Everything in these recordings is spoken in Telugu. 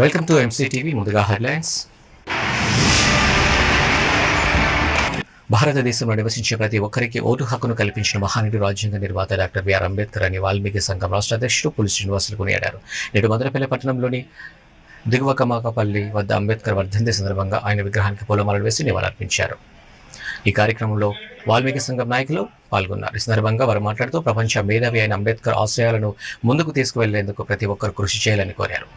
వెల్కమ్ టు ఎంసీటీవీ ముందుగా హెడ్లైన్స్ భారతదేశంలో నివసించే ప్రతి ఒక్కరికి ఓటు హక్కును కల్పించిన మహానీయుడు రాజ్యాంగ నిర్మాత డాక్టర్ బిఆర్ అంబేద్కర్ అని వాల్మీకి సంఘం రాష్ట్ర అధ్యక్షుడు పులి శ్రీనివాసులు కొనియాడారు. నేడు మదనపల్లి పట్టణంలోని దిగువ కమాకపల్లి వద్ద అంబేద్కర్ వర్ధంతి సందర్భంగా ఆయన విగ్రహానికి పూలమాలలు వేసి నివాళులర్పించారు. ఈ కార్యక్రమంలో వాల్మీకి సంఘం నాయకులు పాల్గొన్నారు. ఈ సందర్భంగా వారు మాట్లాడుతూ ప్రపంచ మేధావి అయిన అంబేద్కర్ ఆశయాలను ముందుకు తీసుకువెళ్ళేందుకు ప్రతి ఒక్కరు కృషి చేయాలని కోరారు.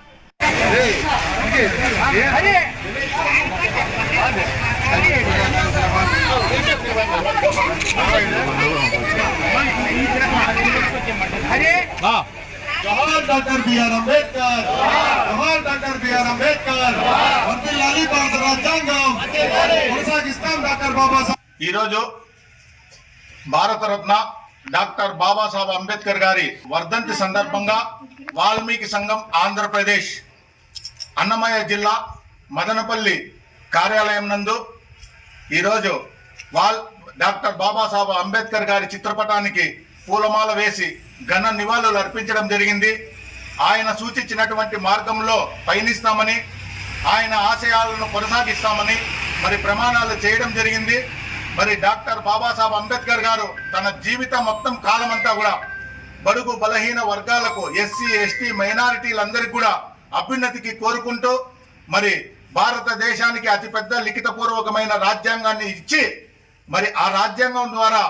Jawahar doctor BR Ambedkar. Doctor BR Ambedkar వర్ధిల్లాలి భారత రాజ్యాంగం కొనసాగిస్తాం డాక్టర్ బాబాసాహెబ్. ఈరోజు భారతరత్న డాక్టర్ బాబాసాహెబ్ అంబేద్కర్ గారి వర్ధంతి సందర్భంగా వాల్మీకి సంఘం ఆంధ్రప్రదేశ్ అన్నమయ్య జిల్లా మదనపల్లి కార్యాలయం నందు ఈరోజు వాల్ డాక్టర్ బాబాసాహెబ్ అంబేద్కర్ గారి చిత్రపటానికి పూలమాల వేసి ఘన నివాళులు అర్పించడం జరిగింది. ఆయన సూచించినటువంటి మార్గంలో పయనిస్తామని ఆయన ఆశయాలను కొనసాగిస్తామని మరి ప్రమాణాలు చేయడం జరిగింది. మరి డాక్టర్ బాబాసాహెబ్ అంబేద్కర్ గారు తన జీవితం మొత్తం కాలమంతా కూడా బడుగు బలహీన వర్గాలకు ఎస్సీ ఎస్టీ మైనారిటీలందరికీ కూడా అభ్యున్నతికి కోరుకుంటూ మరి భారతదేశానికి అతిపెద్ద లిఖితపూర్వకమైన రాజ్యాంగాన్ని ఇచ్చి మరి ఆ రాజ్యాంగం ద్వారా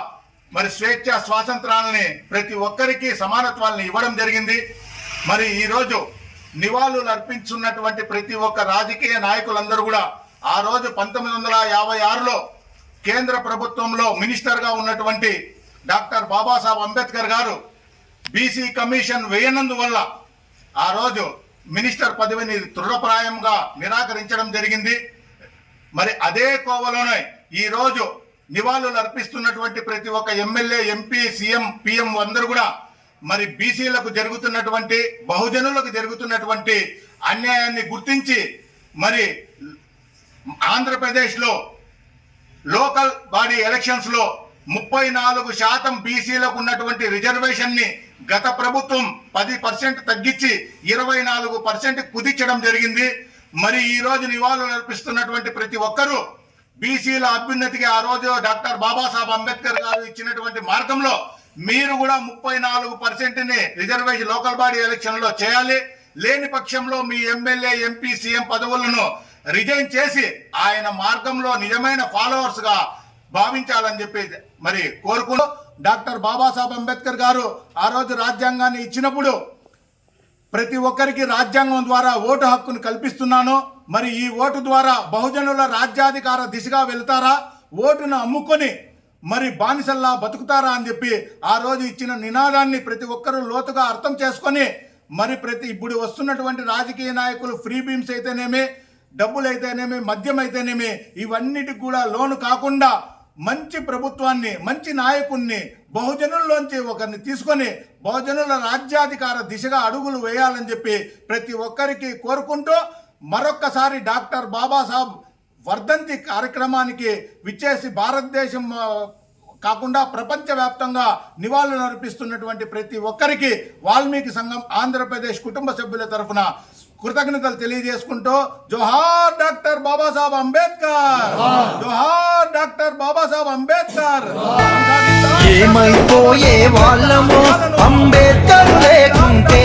మరి స్వేచ్ఛ స్వాతంత్రాలని ప్రతి ఒక్కరికి సమానత్వాలను ఇవ్వడం జరిగింది. మరి ఈరోజు నివాళులు అర్పించున్నటువంటి ప్రతి ఒక్క రాజకీయ నాయకులందరూ కూడా ఆ రోజు పంతొమ్మిది వందల యాభై ఆరులో కేంద్ర ప్రభుత్వంలో మినిస్టర్గా ఉన్నటువంటి డాక్టర్ బాబాసాహెబ్ అంబేద్కర్ గారు బీసీ కమిషన్ వేయనందువల్ల ఆ రోజు మినిస్టర్ పదవిని తృఢప్రాయంగా నిరాకరించడం జరిగింది. మరి అదే కోవలోనే ఈ రోజు నివాళులు అర్పిస్తున్నటువంటి ప్రతి ఒక్క ఎమ్మెల్యే ఎంపీ సీఎం పిఎం అందరూ కూడా మరి బీసీలకు జరుగుతున్నటువంటి బహుజనులకు జరుగుతున్నటువంటి అన్యాయాన్ని గుర్తించి మరి ఆంధ్రప్రదేశ్లో లోకల్ బాడీ ఎలక్షన్స్లో ముప్పై నాలుగు శాతం బీసీలకు ఉన్నటువంటి రిజర్వేషన్ని గత ప్రభుత్వం పది పర్సెంట్ తగ్గించి ఇరవై నాలుగు పర్సెంట్ కుదించడం జరిగింది. మరి ఈ రోజు నివాళులు అర్పిస్తున్నటువంటి ప్రతి ఒక్కరూ బీసీల అభ్యున్నతికి ఆ రోజు డాక్టర్ బాబాసాహెబ్ అంబేద్కర్ గారు ఇచ్చినటువంటి మార్గంలో మీరు కూడా ముప్పై నాలుగు పర్సెంట్ని రిజర్వేషన్ లోకల్ బాడీ ఎలక్షన్లో చేయాలి. లేని పక్షంలో మీ ఎమ్మెల్యే ఎంపీ సీఎం పదవులను రిజైన్ చేసి ఆయన మార్గంలో నిజమైన ఫాలోవర్స్గా భావించాలని చెప్పి మరి కోరుకుంటూ డాక్టర్ బాబాసాహెబ్ అంబేద్కర్ గారు ఆ రోజు రాజ్యాంగాన్ని ఇచ్చినప్పుడు ప్రతి ఒక్కరికి రాజ్యాంగం ద్వారా ఓటు హక్కును కల్పిస్తున్నాను. మరి ఈ ఓటు ద్వారా బహుజనుల రాజ్యాధికార దిశగా వెళ్తారా? ఓటును అమ్ముకొని మరి బానిసల్లా బతుకుతారా అని చెప్పి ఆ రోజు ఇచ్చిన నినాదాన్ని ప్రతి ఒక్కరూ లోతుగా అర్థం చేసుకొని మరి ప్రతి ఇప్పుడు వస్తున్నటువంటి రాజకీయ నాయకులు ఫ్రీ బీమ్స్ అయితేనేమి డబ్బులు అయితేనేమి మద్యం అయితేనేమి ఇవన్నిటికి కూడా లోను కాకుండా మంచి ప్రభుత్వాన్ని మంచి నాయకుణ్ణి బహుజనుల్లోంచి ఒకరిని తీసుకొని బహుజనుల రాజ్యాధికార దిశగా అడుగులు వేయాలని చెప్పి ప్రతి ఒక్కరికి కోరుకుంటూ మరొక్కసారి డాక్టర్ బాబాసాహెబ్ వర్ధంతి కార్యక్రమానికి విచ్చేసి భారతదేశం కాకుండా ప్రపంచవ్యాప్తంగా నివాళులు అర్పిస్తున్నటువంటి ప్రతి ఒక్కరికి వాల్మీకి సంఘం ఆంధ్రప్రదేశ్ కుటుంబ సభ్యుల తరఫున కృతజ్ఞతలు తెలియజేసుకుంటూ జోహార్ డాక్టర్ బాబాసాహెబ్ అంబేద్కర్! జోహార్ డాక్టర్ బాబాసాహెబ్ అంబేద్కర్! ఏమైపోయే వాళ్ళమో అంబేద్కర్ లేకుంటే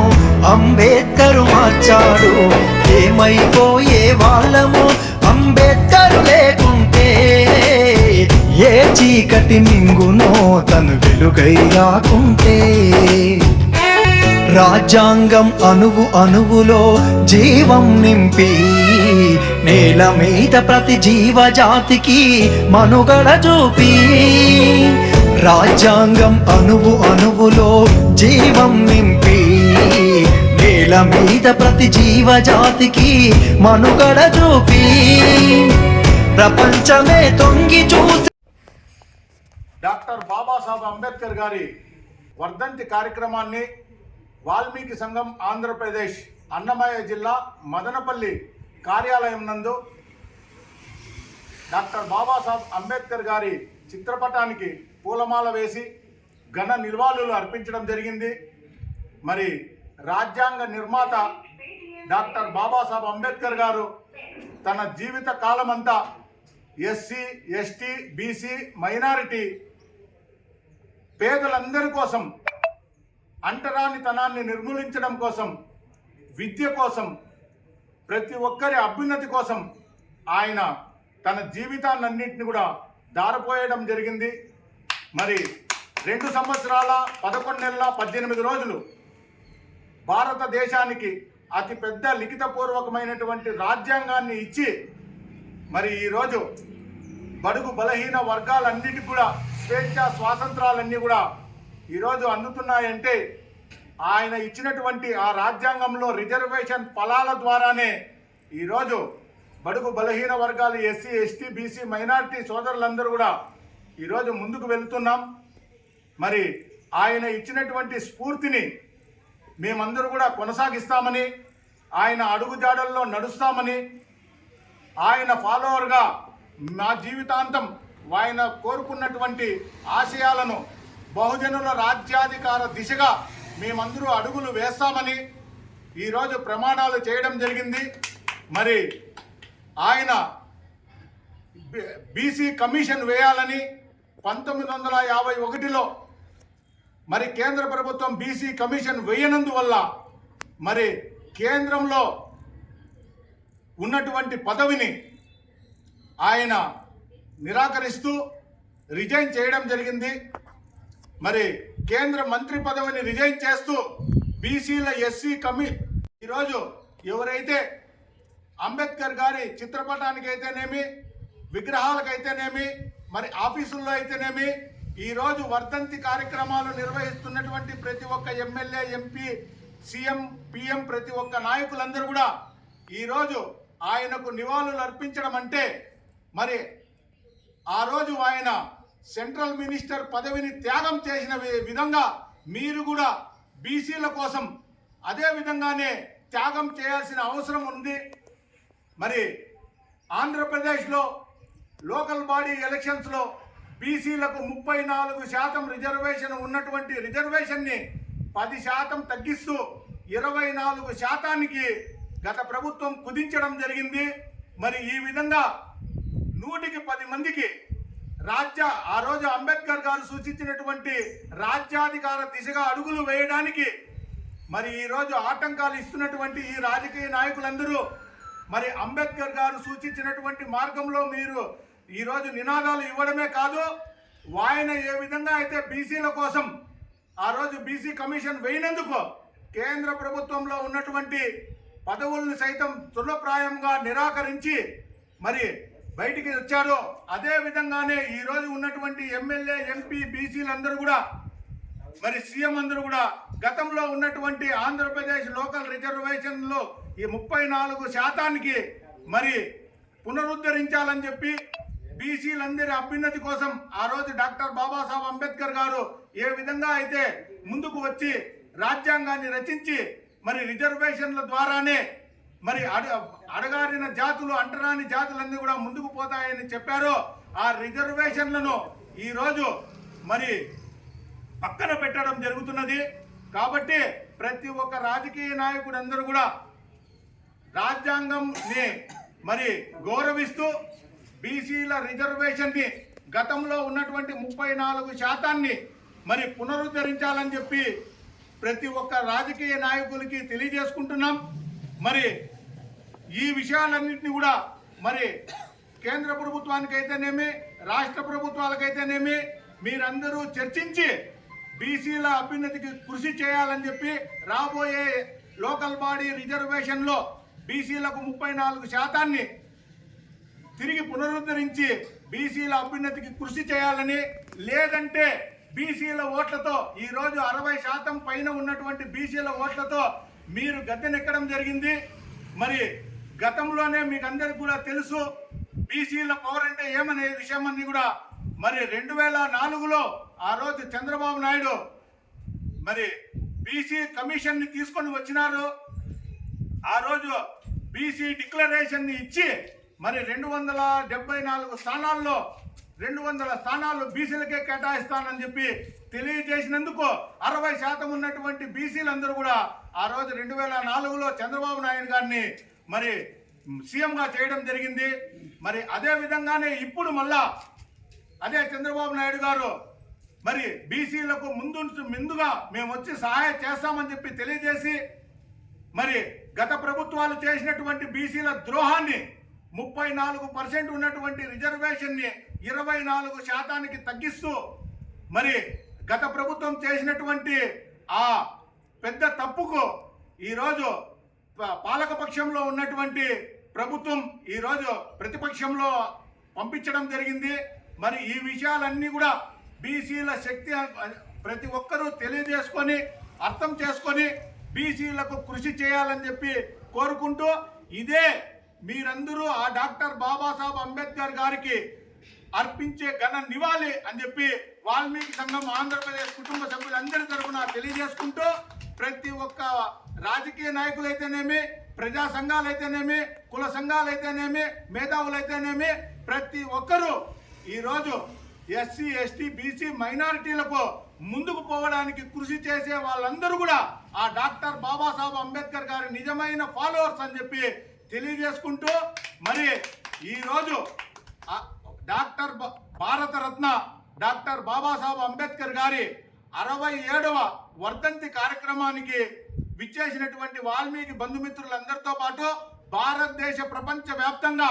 వచ్చాడు ఏమైపోయే వాళ్ళము అంబేద్కర్ లేకుంటే ఏ చీకటి మింగునో తను వెలుగై రాకుంటే. రాజ్యాంగం అణువు అణువులో జీవం నింపి నేల మీద ప్రతి జీవజాతికి మనుగడ చూపి. రాజ్యాంగం అణువు అణువులో జీవం నింపి నేల మీద ప్రతి జీవజాతికి మనుగడ చూపి ప్రపంచమే తొంగి చూసి. డాక్టర్ బాబాసాహెబ్ అంబేద్కర్ గారి వర్ధంతి కార్యక్రమాన్ని వాల్మీకి సంఘం ఆంధ్రప్రదేశ్ అన్నమయ్య జిల్లా మదనపల్లి కార్యాలయం నందు డాక్టర్ బాబాసాహెబ్ అంబేద్కర్ గారి చిత్రపటానికి పూలమాల వేసి ఘన నిల్వాళులు అర్పించడం జరిగింది. మరి రాజ్యాంగ నిర్మాత డాక్టర్ బాబాసాహెబ్ అంబేద్కర్ గారు తన జీవిత కాలమంతా ఎస్సీ ఎస్టీ బీసీ మైనారిటీ పేదలందరి కోసం అంటరానితనాన్ని నిర్మూలించడం కోసం విద్య కోసం ప్రతి ఒక్కరి అభ్యున్నతి కోసం ఆయన తన జీవితాన్నన్నింటిని కూడా దారపోయడం జరిగింది. మరి రెండు సంవత్సరాల పదకొండు నెలల పద్దెనిమిది రోజులు భారతదేశానికి అతి పెద్ద లిఖితపూర్వకమైనటువంటి రాజ్యాంగాన్ని ఇచ్చి మరి ఈరోజు బడుగు బలహీన వర్గాలన్నిటి కూడా స్వేచ్ఛ స్వాతంత్రాలన్నీ కూడా ఈరోజు అందుతున్నాయంటే ఆయన ఇచ్చినటువంటి ఆ రాజ్యాంగంలో రిజర్వేషన్ ఫలాల ద్వారానే ఈరోజు బడుగు బలహీన వర్గాలు ఎస్సీ ఎస్టీ బీసీ మైనారిటీ సోదరులందరూ కూడా ఈరోజు ముందుకు వెళ్తున్నాం. మరి ఆయన ఇచ్చినటువంటి స్ఫూర్తిని మేమందరూ కూడా కొనసాగిస్తామని ఆయన అడుగుజాడల్లో నడుస్తామని ఆయన ఫాలోవర్గా నా జీవితాంతం ఆయన కోరుకున్నటువంటి ఆశయాలను బహుజనుల రాజ్యాధికార దిశగా మేమందరూ అడుగులు వేస్తామని ఈరోజు ప్రమాణాలు చేయడం జరిగింది. మరి ఆయన బీసీ కమిషన్ వేయాలని పంతొమ్మిది వందల యాభై ఒకటిలో మరి కేంద్ర ప్రభుత్వం బీసీ కమిషన్ వేయనందువల్ల మరి కేంద్రంలో ఉన్నటువంటి పదవిని ఆయన నిరాకరిస్తూ రిజైన్ చేయడం జరిగింది. మరి కేంద్ర మంత్రి పదవిని రిజైన్ చేస్తూ బీసీల ఎస్సీ కమి ఈరోజు ఎవరైతే అంబేద్కర్ గారి చిత్రపటానికి అయితేనేమి విగ్రహాలకైతేనేమి మరి ఆఫీసుల్లో అయితేనేమి ఈరోజు వర్ధంతి కార్యక్రమాలు నిర్వహిస్తున్నటువంటి ప్రతి ఒక్క ఎమ్మెల్యే ఎంపీ సీఎం పిఎం ప్రతి ఒక్క నాయకులందరూ కూడా ఈరోజు ఆయనకు నివాళులు అర్పించడం అంటే మరి ఆ రోజు ఆయన సెంట్రల్ మినిస్టర్ పదవిని త్యాగం చేసిన విధంగా మీరు కూడా బీసీల కోసం అదే విధంగానే త్యాగం చేయాల్సిన అవసరం ఉంది. మరి ఆంధ్రప్రదేశ్లో లోకల్ బాడీ ఎలక్షన్స్లో బీసీలకు ముప్పై నాలుగు శాతం రిజర్వేషన్ ఉన్నటువంటి రిజర్వేషన్ని పది శాతం తగ్గిస్తూ ఇరవై నాలుగు శాతానికి గత ప్రభుత్వం కుదించడం జరిగింది. మరి ఈ విధంగా నూటికి పది మందికి రాజ్య ఆ రోజు అంబేద్కర్ గారు సూచించినటువంటి రాజ్యాధికార దిశగా అడుగులు వేయడానికి మరి ఈ రోజు ఆటంకాలు ఇస్తున్నటువంటి ఈ రాజకీయ నాయకులందరూ మరి అంబేద్కర్ గారు సూచించినటువంటి మార్గంలో మీరు ఈరోజు నినాదాలు ఇవ్వడమే కాదు వాయన ఏ విధంగా అయితే బీసీల కోసం ఆ రోజు బీసీ కమిషన్ వేయినందుకు కేంద్ర ప్రభుత్వంలో ఉన్నటువంటి పదవుల్ని సైతం తులప్రాయంగా నిరాకరించి మరి బయటికి వచ్చారో. అదే విధంగానే ఈరోజు ఉన్నటువంటి ఎమ్మెల్యే ఎంపీ బీసీలందరూ కూడా మరి సీఎం అందరూ కూడా గతంలో ఉన్నటువంటి ఆంధ్రప్రదేశ్ లోకల్ రిజర్వేషన్లో ఈ ముప్పై నాలుగు శాతానికి మరి పునరుద్ధరించాలని చెప్పి బీసీలందరి అభ్యున్నతి కోసం ఆ రోజు డాక్టర్ బాబాసాహెబ్ అంబేద్కర్ గారు ఏ విధంగా అయితే ముందుకు వచ్చి రాజ్యాంగాన్ని రచించి మరి రిజర్వేషన్ల ద్వారానే మరి అడ అడగారిన జాతులు అంటరాని జాతులన్నీ కూడా ముందుకు పోతాయని చెప్పారో ఆ రిజర్వేషన్లను ఈరోజు మరి పక్కన పెట్టడం జరుగుతున్నది. కాబట్టి ప్రతి ఒక్క రాజకీయ నాయకుడు అందరూ కూడా రాజ్యాంగంని మరి గౌరవిస్తూ బీసీల రిజర్వేషన్ని గతంలో ఉన్నటువంటి ముప్పై నాలుగు శాతాన్ని మరి పునరుద్ధరించాలని చెప్పి ప్రతి ఒక్క రాజకీయ నాయకులకి తెలియజేసుకుంటున్నాం. మరి ఈ విషయాలన్నింటినీ కూడా మరి కేంద్ర ప్రభుత్వానికైతేనేమి రాష్ట్ర ప్రభుత్వాలకైతేనేమి మీరందరూ చర్చించి బీసీల అభ్యున్నతికి కృషి చేయాలని చెప్పి రాబోయే లోకల్ బాడీ రిజర్వేషన్లో బీసీలకు ముప్పై నాలుగు శాతాన్ని తిరిగి పునరుద్ధరించి బీసీల అభ్యున్నతికి కృషి చేయాలని లేదంటే బీసీల ఓట్లతో ఈరోజు అరవై శాతం పైన ఉన్నటువంటి బీసీల ఓట్లతో మీరు గద్దెనెక్కడం జరిగింది. మరి గతంలోనే మీకు అందరికి కూడా తెలుసు బీసీల పవర్ అంటే ఏమనే విషయం అని కూడా. మరి రెండు వేల నాలుగులో ఆ రోజు చంద్రబాబు నాయుడు మరి బీసీ కమిషన్ని తీసుకొని వచ్చినారు. ఆ రోజు బీసీ డిక్లరేషన్ని ఇచ్చి మరి రెండు వందల డెబ్బై నాలుగు స్థానాల్లో రెండు వందల స్థానాలు బీసీలకే కేటాయిస్తానని చెప్పి తెలియజేసినందుకు అరవై శాతం ఉన్నటువంటి బీసీలందరూ కూడా ఆ రోజు రెండు వేల నాలుగులో చంద్రబాబు నాయుడు గారిని మరి సీఎంగా చేయడం జరిగింది. మరి అదే విధంగానే ఇప్పుడు మళ్ళా అదే చంద్రబాబు నాయుడు గారు మరి బీసీలకు ముందు ముందుగా మేము వచ్చి సహాయం చేస్తామని చెప్పి తెలియజేసి మరి గత ప్రభుత్వాలు చేసినటువంటి బీసీల ద్రోహాన్ని ముప్పై నాలుగు పర్సెంట్ ఉన్నటువంటి రిజర్వేషన్ని ఇరవై నాలుగు శాతానికి తగ్గిస్తూ మరి గత ప్రభుత్వం చేసినటువంటి ఆ పెద్ద తప్పుకు ఈరోజు ప- పాలకపక్షంలో ఉన్నటువంటి ప్రభుత్వం ఈరోజు ప్రతిపక్షంలో పంపించడం జరిగింది. మరి ఈ విషయాలన్నీ కూడా బీసీల శక్తి ప్రతి ఒక్కరూ తెలియజేసుకొని అర్థం చేసుకొని బీసీలకు కృషి చేయాలని చెప్పి కోరుకుంటూ ఇదే మీరందరూ ఆ డాక్టర్ బాబాసాహెబ్ అంబేద్కర్ గారికి అర్పించే ఘన నివాళి అని చెప్పి వాల్మీకి సంఘం ఆంధ్రప్రదేశ్ కుటుంబ సభ్యులందరి తరఫున తెలియజేసుకుంటూ ప్రతి ఒక్క రాజకీయ నాయకులైతేనేమి ప్రజా సంఘాలైతేనేమి కుల సంఘాలైతేనేమి మేధావులైతేనేమి ప్రతి ఒక్కరూ ఈరోజు ఎస్సీ ఎస్టీ బీసీ మైనారిటీలకు ముందుకు పోవడానికి కృషి చేసే వాళ్ళందరూ కూడా ఆ డాక్టర్ బాబాసాహెబ్ అంబేద్కర్ గారి నిజమైన ఫాలోవర్స్ అని చెప్పి తెలియజేసుకుంటూ మరి ఈరోజు డాక్టర్ భారతరత్న డాక్టర్ బాబాసాహెబ్ అంబేద్కర్ గారి అరవై ఏడవ వర్ధంతి కార్యక్రమానికి విచ్చేసినటువంటి వాల్మీకి బంధుమిత్రులందరితో పాటు భారతదేశ ప్రపంచ వ్యాప్తంగా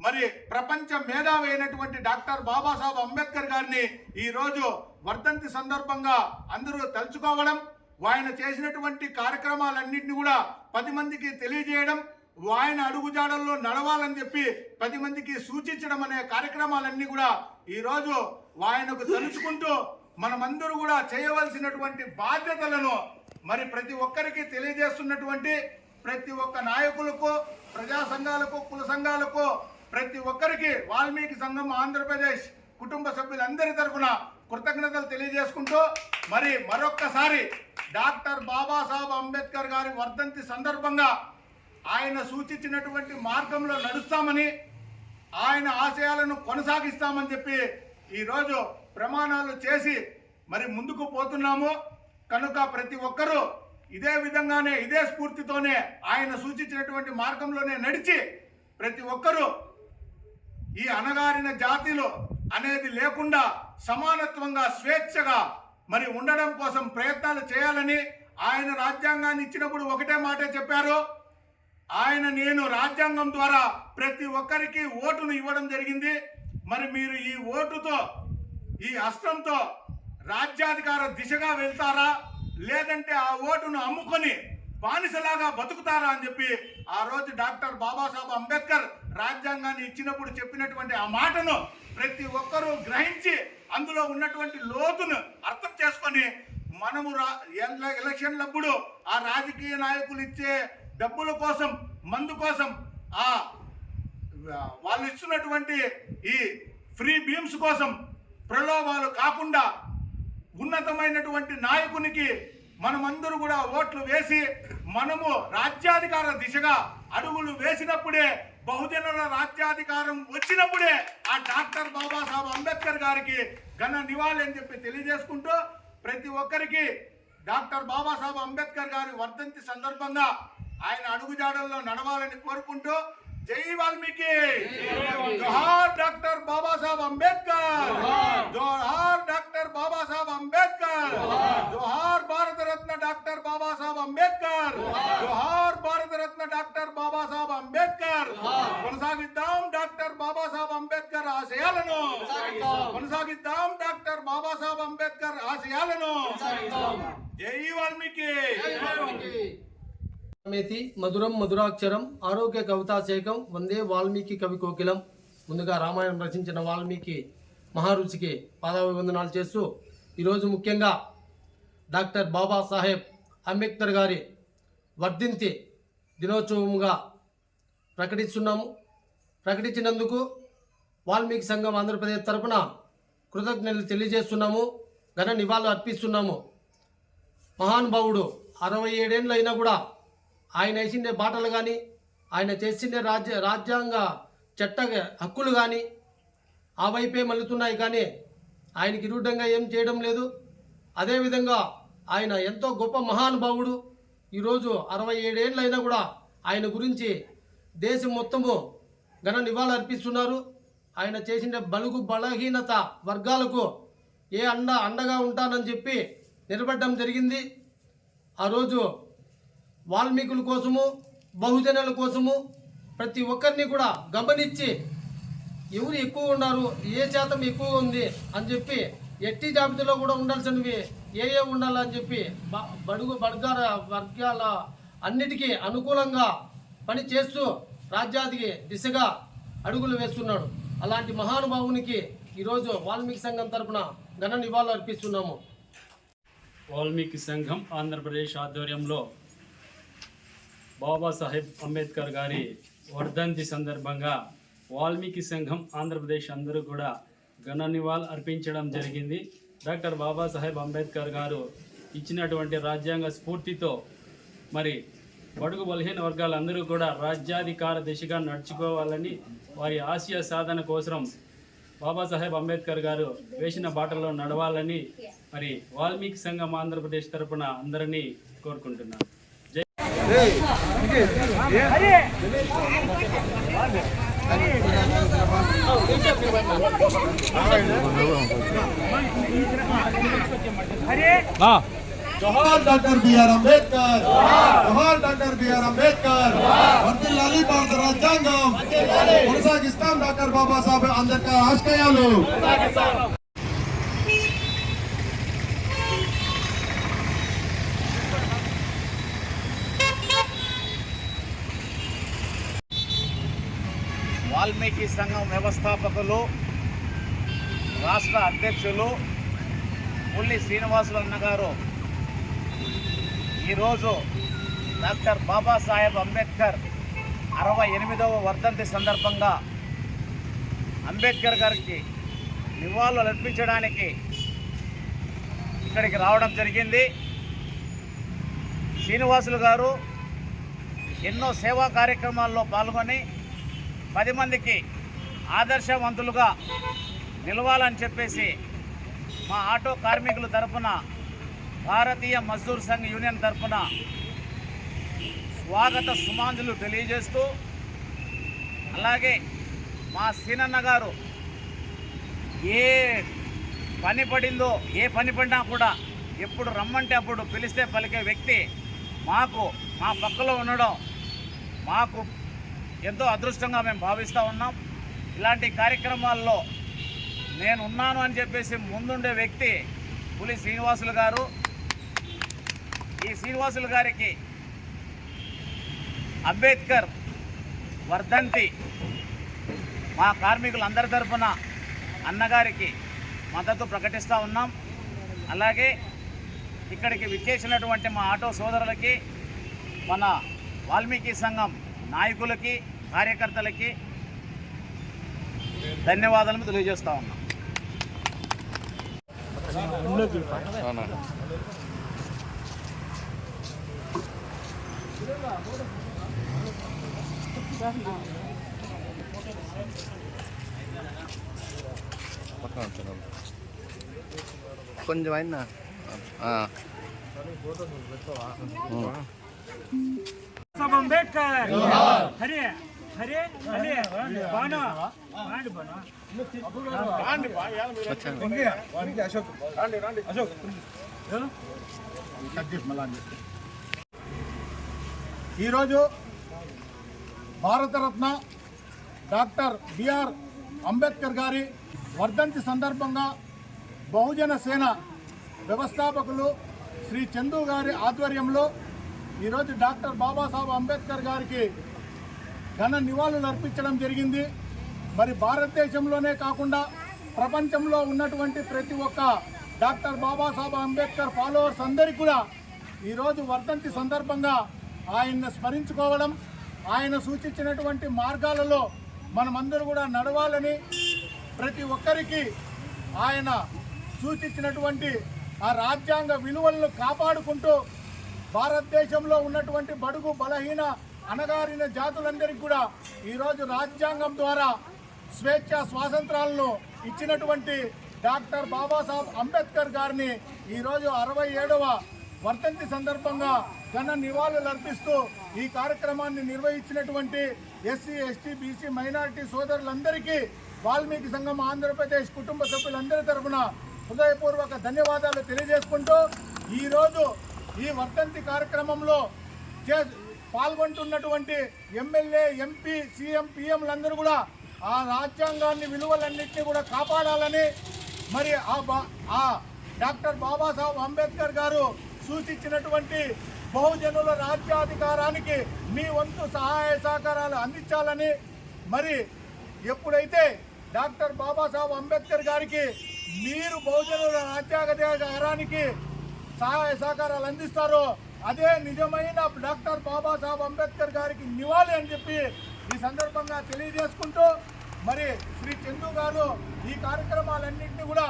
మరి ప్రపంచ మేధావి అయినటువంటి డాక్టర్ బాబాసాహెబ్ అంబేద్కర్ గారిని ఈరోజు వర్ధంతి సందర్భంగా అందరూ తలుచుకోవడం ఆయన చేసినటువంటి కార్యక్రమాలన్నింటినీ కూడా పది మందికి తెలియజేయడం ఆయన అడుగుజాడల్లో నడవాలని చెప్పి పది మందికి సూచించడం అనే కార్యక్రమాలన్నీ కూడా ఈ రోజు ఆయనకు తలుచుకుంటూ మనమందరూ కూడా చేయవలసినటువంటి బాధ్యతలను మరి ప్రతి ఒక్కరికి తెలియజేస్తున్నటువంటి ప్రతి ఒక్క నాయకులకు ప్రజా సంఘాలకు కుల సంఘాలకు ప్రతి ఒక్కరికి వాల్మీకి సంఘం ఆంధ్రప్రదేశ్ కుటుంబ సభ్యులందరి తరఫున కృతజ్ఞతలు తెలియజేసుకుంటూ మరి మరొక్కసారి డాక్టర్ బాబాసాహెబ్ అంబేద్కర్ గారి వర్ధంతి సందర్భంగా ఆయన సూచించినటువంటి మార్గంలో నడుస్తామని ఆయన ఆశయాలను కొనసాగిస్తామని చెప్పి ఈరోజు ప్రమాణాలు చేసి మరి ముందుకు పోతున్నాము. కనుక ప్రతి ఒక్కరూ ఇదే విధంగానే ఇదే స్ఫూర్తితోనే ఆయన సూచించినటువంటి మార్గంలోనే నడిచి ప్రతి ఒక్కరూ ఈ అణగారిన జాతిలో అనేది లేకుండా సమానత్వంగా స్వేచ్ఛగా మరి ఉండడం కోసం ప్రయత్నాలు చేయాలని ఆయన రాజ్యాంగాన్ని ఇచ్చినప్పుడు ఒకటే మాటే చెప్పారు. ఆయన నేను రాజ్యాంగం ద్వారా ప్రతి ఒక్కరికి ఓటును ఇవ్వడం జరిగింది. మరి మీరు ఈ ఓటుతో ఈ అస్త్రంతో రాజ్యాధికార దిశగా వెళ్తారా? లేదంటే ఆ ఓటును అమ్ముకొని బానిసలాగా బతుకుతారా అని చెప్పి ఆ రోజు డాక్టర్ బాబాసాహెబ్ అంబేద్కర్ రాజ్యాంగాన్ని ఇచ్చినప్పుడు చెప్పినటువంటి ఆ మాటను ప్రతి ఒక్కరూ గ్రహించి అందులో ఉన్నటువంటి లోతును అర్థం చేసుకొని మనము రా ఎలక్షన్లప్పుడు ఆ రాజకీయ నాయకులు ఇచ్చే డబ్బుల కోసం మందు కోసం ఆ వాళ్ళు ఇస్తున్నటువంటి ఈ ఫ్రీ బీమ్స్ కోసం ప్రలోభాలు కాకుండా ఉన్నతమైనటువంటి నాయకునికి మనమందరూ కూడా ఓట్లు వేసి మనము రాజ్యాధికార దిశగా అడుగులు వేసినప్పుడే బహుజనుల రాజ్యాధికారం వచ్చినప్పుడే ఆ డాక్టర్ బాబాసాహెబ్ అంబేద్కర్ గారికి ఘన నివాళి అని చెప్పి తెలియజేసుకుంటూ ప్రతి ఒక్కరికి డాక్టర్ బాబాసాహెబ్ అంబేద్కర్ గారి వర్ధంతి సందర్భంగా ఆయన అడుగుజాడల్లో నడవాలని కోరుకుంటూ జై వాల్మీకి. జోహార్ డాక్టర్ బాబాసాహెబ్ అంబేద్కర్. జోహార్. డాక్టర్ బాబాసాహెబ్ అంబేద్కర్. జోహార్. భారతరత్న డాక్టర్ బాబాసాహెబ్ అంబేద్కర్. జోహార్. భారతరత్న డాక్టర్ బాబాసాహెబ్ అంబేద్కర్. కొనసాగిద్దాం డాక్టర్ బాబాసాహెబ్ అంబేద్కర్ ఆశయాలను. కొనసాగిద్దాం. డాక్టర్ బాబాసాహెబ్ అంబేద్కర్ ఆశయాలను. జై వాల్మీకి. మేతి మధురం మధురాక్షరం ఆరోగ్య కవితాశేఖం వందే వాల్మీకి కవి కోకిలం. ముందుగా రామాయణం రచించిన వాల్మీకి మహారుచికి పాదాభివందనాలు చేస్తూ ఈరోజు ముఖ్యంగా డాక్టర్ బాబాసాహెబ్ అంబేద్కర్ గారి వర్ధింతి దినోత్సవముగా ప్రకటిస్తున్నాము. ప్రకటించినందుకు వాల్మీకి సంఘం ఆంధ్రప్రదేశ్ తరపున కృతజ్ఞతలు తెలియజేస్తున్నాము. ఘన నివాళులు అర్పిస్తున్నాము. మహానుభావుడు అరవై ఏడేళ్ళు అయినా కూడా ఆయన వేసిండే బాటలు కానీ ఆయన చేసిండే రాజ్య రాజ్యాంగ చట్ట హక్కులు కానీ ఆ వైపే మలుతున్నాయి కానీ ఆయనకి విరుద్ధంగా ఏం చేయడం లేదు. అదేవిధంగా ఆయన ఎంతో గొప్ప మహానుభావుడు. ఈరోజు అరవై ఏడేళ్ళైనా కూడా ఆయన గురించి దేశం మొత్తము ఘన నివాళులు అర్పిస్తున్నారు. ఆయన చేసిన బలుగు బలహీనత వర్గాలకు ఏ అండ అండగా ఉంటానని చెప్పి నిలబడడం జరిగింది. ఆ రోజు వాల్మీకుల కోసము బహుజనుల కోసము ప్రతి ఒక్కరిని కూడా గమనించి ఎవరు ఎక్కువ ఉన్నారు ఏ శాతం ఎక్కువ ఉంది అని చెప్పి ఎట్టి జాబితాలో కూడా ఉండాల్సినవి ఏ ఏ ఉండాలని చెప్పి బడుగు బడుగార వర్గాల అన్నిటికీ అనుకూలంగా పని చేస్తూ రాజ్యాధికి దిశగా అడుగులు వేస్తున్నాడు. అలాంటి మహానుభావునికి ఈరోజు వాల్మీకి సంఘం తరపున ఘన నివాళులు అర్పిస్తున్నాము వాల్మీకి సంఘం ఆంధ్రప్రదేశ్ ఆధ్వర్యంలో బాబాసాహెబ్ అంబేద్కర్ గారి వర్ధంతి సందర్భంగా వాల్మీకి సంఘం ఆంధ్రప్రదేశ్ అందరూ కూడా ఘన నివాళులు అర్పించడం జరిగింది. డాక్టర్ బాబాసాహెబ్ అంబేద్కర్ గారు ఇచ్చినటువంటి రాజ్యాంగ స్ఫూర్తితో మరి బడుగు బలహీన వర్గాలందరూ కూడా రాజ్యాధికార దిశగా నడుచుకోవాలని వారి ఆశయ సాధన కోసం బాబాసాహెబ్ అంబేద్కర్ గారు వేసిన బాటలో నడవాలని మరి వాల్మీకి సంఘం ఆంధ్రప్రదేశ్ తరపున అందరినీ కోరుకుంటున్నాను. జోహార్ డాక్టర్ బిఆర్ అంబేద్కర్ జోహార్ డాక్టర్ బిఆర్ అంబేద్కర్ వర్దిల్లాలి భారత రాజ్యాంగం కొనసాగిస్తాం డాక్టర్ బాబాసాహెబ్ అంబేద్కర్ ఆశయాలు వాల్మీకి సంఘం వ్యవస్థాపకులు రాష్ట్ర అధ్యక్షులు పుల్లి శ్రీనివాసులు అన్న గారు. ఈరోజు డాక్టర్ బాబాసాహెబ్ అంబేద్కర్ అరవై ఎనిమిదవ వర్ధంతి సందర్భంగా అంబేద్కర్ గారికి నివాళులు అర్పించడానికి ఇక్కడికి రావడం జరిగింది. శ్రీనివాసులు గారు ఎన్నో సేవా కార్యక్రమాల్లో పాల్గొని పది మందికి ఆదర్శవంతులుగా నిలవాలని చెప్పేసి మా ఆటో కార్మికుల తరపున భారతీయ మజ్దూర్ సంఘ్ యూనియన్ తరపున స్వాగత సుమాంజులు తెలియజేస్తూ అలాగే మా సీనన్న గారు ఏ పని పడిందో ఏ పని పడినా కూడా ఎప్పుడు రమ్మంటే అప్పుడు పిలిస్తే పలికే వ్యక్తి మాకు మా పక్కలో ఉండడం మాకు ఎంతో అదృష్టంగా మేము భావిస్తూ ఉన్నాం. ఇలాంటి కార్యక్రమాల్లో నేను ఉన్నాను అని చెప్పేసి ముందుండే వ్యక్తి పులి శ్రీనివాసులు గారు. ఈ శ్రీనివాసులు గారికి అంబేద్కర్ వర్ధంతి మా కార్మికులందరి తరఫున అన్నగారికి మద్దతు ప్రకటిస్తూ ఉన్నాం. అలాగే ఇక్కడికి విచ్చేసినటువంటి మా ఆటో సోదరులకి మన వాల్మీకి సంఘం నాయకులకి కార్యకర్తలకి ధన్యవాదాలు తెలియజేస్తా ఉన్నాం. కొంచెం అయినా అంబేద్కర్. హరే హరే. ఈరోజు భారతరత్న డాక్టర్ బిఆర్ అంబేద్కర్ గారి వర్ధంతి సందర్భంగా బహుజన సేన వ్యవస్థాపకులు శ్రీ చందు గారి ఆధ్వర్యంలో ఈరోజు డాక్టర్ బాబాసాహెబ్ అంబేద్కర్ గారికి ఘన నివాళులు అర్పించడం జరిగింది. మరి భారతదేశంలోనే కాకుండా ప్రపంచంలో ఉన్నటువంటి ప్రతి ఒక్క డాక్టర్ బాబాసాహెబ్ అంబేద్కర్ ఫాలోవర్స్ అందరికీ కూడా ఈరోజు వర్ధంతి సందర్భంగా ఆయన్ని స్మరించుకోవడం ఆయన సూచించినటువంటి మార్గాలలో మనమందరూ కూడా నడవాలని ప్రతి ఒక్కరికి ఆయన సూచించినటువంటి ఆ రాజ్యాంగ విలువలను కాపాడుకుంటూ భారతదేశంలో ఉన్నటువంటి బడుగు బలహీన అణగారిన జాతులందరికీ కూడా ఈరోజు రాజ్యాంగం ద్వారా స్వేచ్ఛ స్వాతంత్రాలను ఇచ్చినటువంటి డాక్టర్ బాబాసాహెబ్ అంబేద్కర్ గారిని ఈరోజు అరవై ఏడవ వర్ధంతి సందర్భంగా ఘన నివాళులు అర్పిస్తూ ఈ కార్యక్రమాన్ని నిర్వహించినటువంటి ఎస్సీ ఎస్టీ బీసీ మైనారిటీ సోదరులందరికీ వాల్మీకి సంఘం ఆంధ్రప్రదేశ్ కుటుంబ సభ్యులందరి తరఫున హృదయపూర్వక ధన్యవాదాలు తెలియజేసుకుంటూ ఈరోజు ఈ వర్ధంతి కార్యక్రమంలో పాల్గొంటున్నటువంటి ఎమ్మెల్యే ఎంపీ సీఎం పిఎంలందరూ కూడా ఆ రాజ్యాంగాన్ని విలువలన్నింటినీ కూడా కాపాడాలని మరి ఆ బా ఆ డాక్టర్ బాబాసాహెబ్ అంబేద్కర్ గారు సూచించినటువంటి బహుజనుల రాజ్యాధికారానికి మీ వంతు సహాయ సహకారాలు అందించాలని మరి ఎప్పుడైతే డాక్టర్ బాబాసాహెబ్ అంబేద్కర్ గారికి మీరు బహుజనుల రాజ్యాధికారానికి సహాయ సహకారాలు అందిస్తారో అదే నిజమైన డాక్టర్ బాబాసాహెబ్ అంబేద్కర్ గారికి నివాళి అని చెప్పి ఈ సందర్భంగా తెలియజేసుకుంటూ మరి శ్రీ చందు గారు ఈ కార్యక్రమాలన్నింటినీ కూడా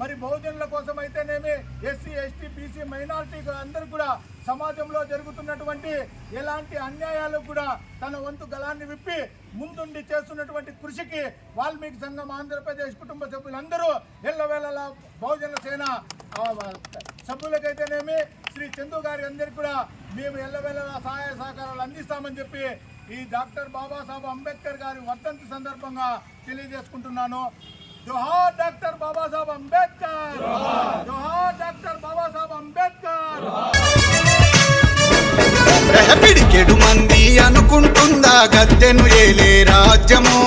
మరి బహుజనుల కోసం అయితేనేమి ఎస్సీ ఎస్టీ బీసీ మైనారిటీ అందరూ కూడా సమాజంలో జరుగుతున్నటువంటి ఎలాంటి అన్యాయాలకు కూడా తన వంతు గలాన్ని విప్పి ముందుండి చేస్తున్నటువంటి కృషికి వాల్మీకి సంఘం ఆంధ్రప్రదేశ్ కుటుంబ సభ్యులందరూ ఎల్లవేళలా బహుజన సేన సభ్యులకైతేనేమి శ్రీ చందు గారి అందరికీ కూడా మేము ఎల్లవేళలా సహాయ సహకారాలు అందిస్తామని చెప్పి ఈ డాక్టర్ బాబాసాహెబ్ అంబేద్కర్ గారి వర్ధంతి సందర్భంగా తెలియజేసుకుంటున్నాను. జోహార్ డాక్టర్ బాబాసాహెబ్ అంబేద్కర్! జోహార్ డాక్టర్ బాబాసాహెబ్ అంబేద్కర్! పిడికెడు మంది అనుకుంటుందా గద్దెను ఏలే రాజ్యము.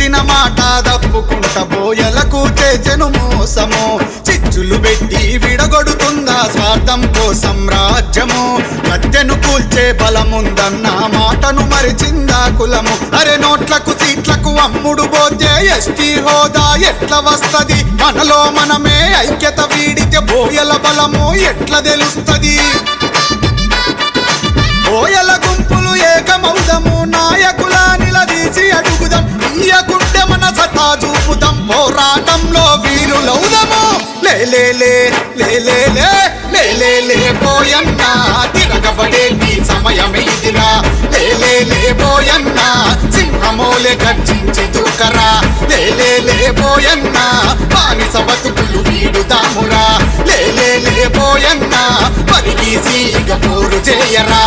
ఇచ్చిన మాట తప్పుకుంట బోయలకు చేసెను మోసము. చిచ్చులు పెట్టి విడగొడుతుందా స్వార్థం కోసం రాజ్యము. గద్దెను కూల్చే బలముందన్న మాటను మరిచిందా కులము. అరే నోట్లకు సీట్లకు అమ్ముడు పోతే ఎస్టీ హోదా ఎట్లా వస్తది? మనలో మనమే ఐక్యత వీడితే బోయల బలము ఎట్లా తెలుస్తది? కోయల గుంపులు ఏకమౌదము నాయకుల నిలదీసి అడుగుదాం ఇయ్యకుంటే మన సతా చూపుదాం పోరాటంలో వీరులౌదము లేలే లేలే లేలే పోయన్నా తిరగబడే నీ సమయమే ఇదిరా లేలే మనమోలే గర్జించి దూకరా లేలే లేబోయన్న బానిస బతుకులు వీడుదామురా. లేలే లేబోయన్న పరిగీసి ఇక పోరు చేయరా.